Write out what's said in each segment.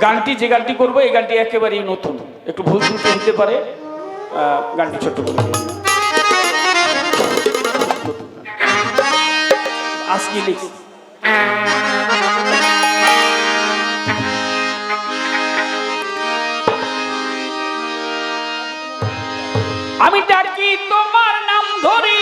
গানটি, যে গানটি করব, এই গানটি একেবারেই নতুন। একটু ভুল শুনতে হতে পারে গানটি ছোট্ট করে। আজকে লিখছি আমি ডাকি তোমার নাম ধরি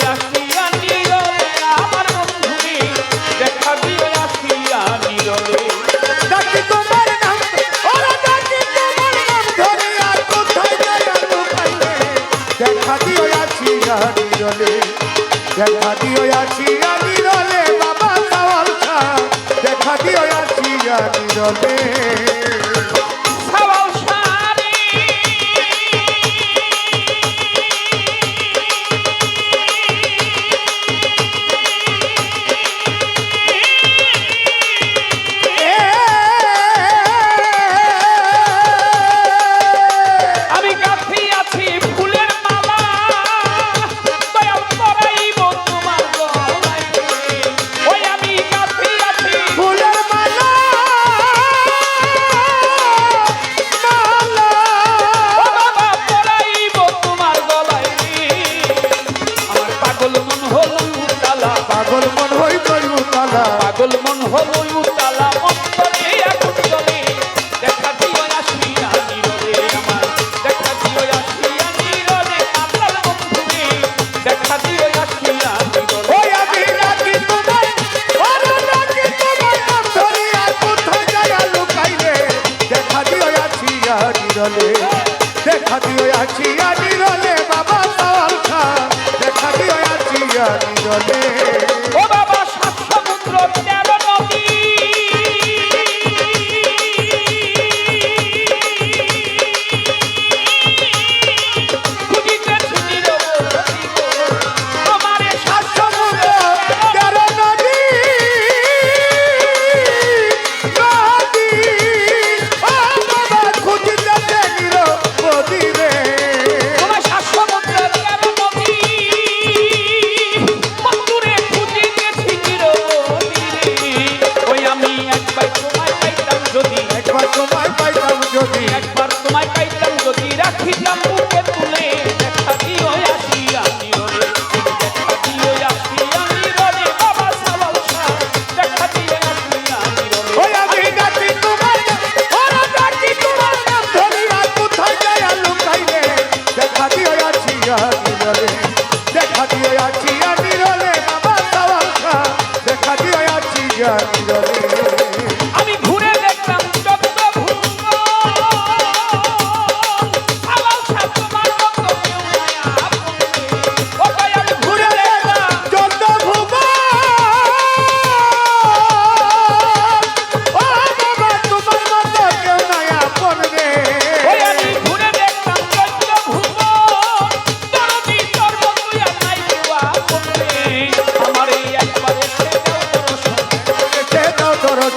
দেখা দিও আসিয়া নিরলে বাবা সওয়াল খা দেখা দিও আসিয়া নিরলে। জলে। দেখা দিও আছি আনি জলে বাবা সওয়াল খা দেখা দিও আছি আনি জলে ও বাবা!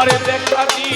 আমারে দেখা দি